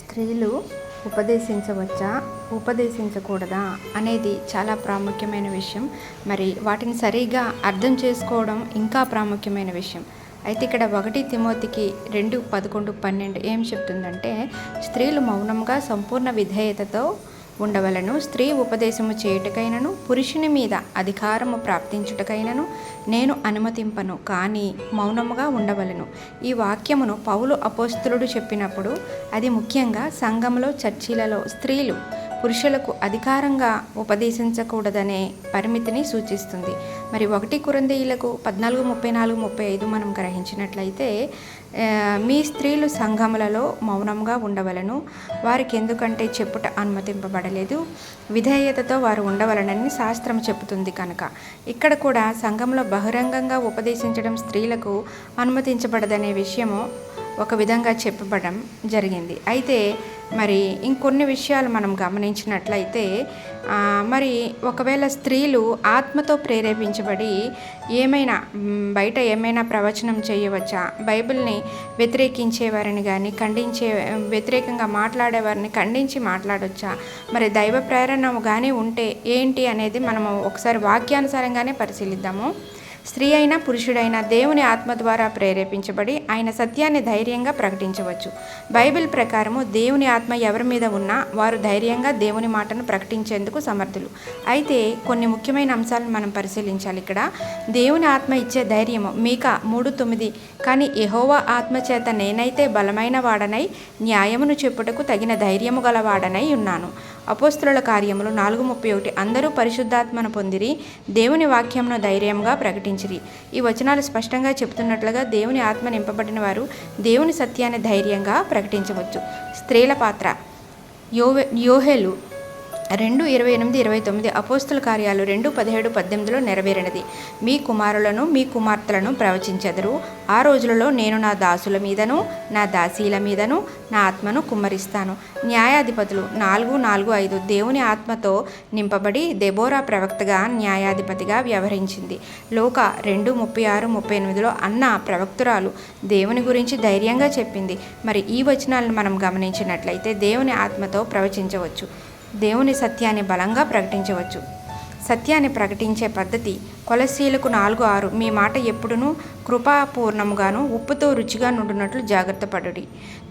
స్త్రీలు ఉపదేశించవచ్చా? ఉపదేశించకూడదా? అనేది చాలా ప్రాముఖ్యమైన విషయం. మరి వాటిని సరిగా అర్థం చేసుకోవడం ఇంకా ప్రాముఖ్యమైన విషయం. అయితే ఇక్కడ ఒకటి తిమోతికి రెండు పదకొండు పన్నెండు ఏం చెప్తుందంటే స్త్రీలు మౌనంగా సంపూర్ణ విధేయతతో ఉండవలను స్త్రీ ఉపదేశము చేయుటకైనను పురుషుని మీద అధికారము ప్రాప్తించుటకైనను నేను అనుమతింపను కానీ మౌనముగా ఉండవలను. ఈ వాక్యమును పౌలు అపోస్తులుడు చెప్పినప్పుడు అది ముఖ్యంగా సంఘంలో చర్చిలలో స్త్రీలు పురుషులకు అధికారంగా ఉపదేశించకూడదనే పరిమితిని సూచిస్తుంది. మరి ఒకటి కురందీయులకు పద్నాలుగు ముప్పై నాలుగు ముప్పై ఐదు మనం గ్రహించినట్లయితే మీ స్త్రీలు సంఘములలో మౌనంగా ఉండవలను. వారికి ఎందుకంటే చెప్పుట అనుమతింపబడలేదు. విధేయతతో వారు ఉండవలనని శాస్త్రం చెబుతుంది కనుక. ఇక్కడ కూడా సంఘంలో బహిరంగంగా ఉపదేశించడం స్త్రీలకు అనుమతించబడదనే విషయము ఒక విధంగా చెప్పబడడం జరిగింది. అయితే మరి ఇంకొన్ని విషయాలు మనం గమనించినట్లయితే మరి ఒకవేళ స్త్రీలు ఆత్మతో ప్రేరేపించబడి ఏమైనా బయట ఏమైనా ప్రవచనం చేయవచ్చా? బైబిల్ని వ్యతిరేకించేవారిని కానీ ఖండించే వ్యతిరేకంగా మాట్లాడేవారిని ఖండించి మాట్లాడొచ్చా? మరి దైవ ప్రేరణ కానీ ఉంటే ఏంటి అనేది మనము ఒకసారి వాక్యానుసారంగానే పరిశీలిద్దాము. స్త్రీ అయినా పురుషుడైనా దేవుని ఆత్మ ద్వారా ప్రేరేపించబడి ఆయన సత్యాన్ని ధైర్యంగా ప్రకటించవచ్చు. బైబిల్ ప్రకారము దేవుని ఆత్మ ఎవరి మీద ఉన్నా వారు ధైర్యంగా దేవుని మాటను ప్రకటించేందుకు సమర్థులు. అయితే కొన్ని ముఖ్యమైన అంశాలను మనం పరిశీలించాలి. ఇక్కడ దేవుని ఆత్మ ఇచ్చే ధైర్యము మీక మూడు తొమ్మిది. కానీ ఎహోవా ఆత్మ చేత నేనైతే బలమైన వాడనై న్యాయమును చెప్పుటకు తగిన ధైర్యము గలవాడనై ఉన్నాను. అపోస్తుల కార్యములు నాలుగు ముప్పై ఒకటి. అందరూ పరిశుద్ధాత్మను పొందిరి దేవుని వాక్యంను ధైర్యంగా ప్రకటించిరి. ఈ వచనాలు స్పష్టంగా చెబుతున్నట్లుగా దేవుని ఆత్మ నింపబడిన వారు దేవుని సత్యాన్ని ధైర్యంగా ప్రకటించవచ్చు. స్త్రీల పాత్ర. యోహె యోహేలు రెండు ఇరవై ఎనిమిది ఇరవై తొమ్మిది అపోస్తుల కార్యాలు రెండు పదిహేడు పద్దెనిమిదిలో నెరవేరినది. మీ కుమారులను మీ కుమార్తెలను ప్రవచించెదరు. ఆ రోజులలో నేను నా దాసుల మీదను నా దాసీల మీదను నా ఆత్మను కుమ్మరిస్తాను. న్యాయాధిపతులు నాలుగు నాలుగు ఐదు దేవుని ఆత్మతో నింపబడి దెబోరా ప్రవక్తగా న్యాయాధిపతిగా వ్యవహరించింది. లోక రెండు ముప్పై ఆరు ముప్పై ఎనిమిదిలో అన్న ప్రవక్తురాలు దేవుని గురించి ధైర్యంగా చెప్పింది. మరి ఈ వచనాలను మనం గమనించినట్లయితే దేవుని ఆత్మతో ప్రవచించవచ్చు. దేవుని సత్యాన్ని బలంగా ప్రకటించవచ్చు. సత్యాన్ని ప్రకటించే పద్ధతి కొలసీలకు నాలుగు ఆరు మీ మాట ఎప్పుడునూ కృపాపూర్ణముగాను ఉప్పుతో రుచిగా నుండునట్లు జాగ్రత్త పడుడి.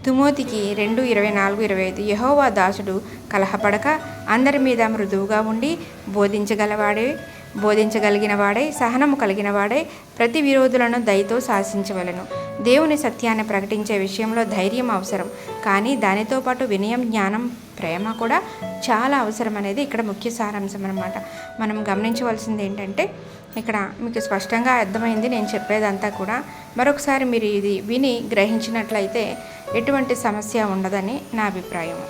తుమోతికి రెండు ఇరవై నాలుగు ఇరవై ఐదు యహోవా దాసుడు కలహపడక అందరి మీద మృదువుగా ఉండి బోధించగలవాడే బోధించగలిగిన వాడే సహనము కలిగిన వాడే ప్రతి విరోధులను దయతో శాసించవలను. దేవుని సత్యాన్ని ప్రకటించే విషయంలో ధైర్యం అవసరం. కానీ దానితో పాటు వినయం జ్ఞానం ప్రేమ కూడా చాలా అవసరం అనేది ఇక్కడ ముఖ్య సారాంశం అనమాట మనం గమనించవలసింది ఏంటంటే ఇక్కడ మీకు స్పష్టంగా అర్థమైంది నేను చెప్పేదంతా కూడా. మరొకసారి మీరు ఇది విని గ్రహించినట్లయితే ఎటువంటి సమస్య ఉండదని నా అభిప్రాయం.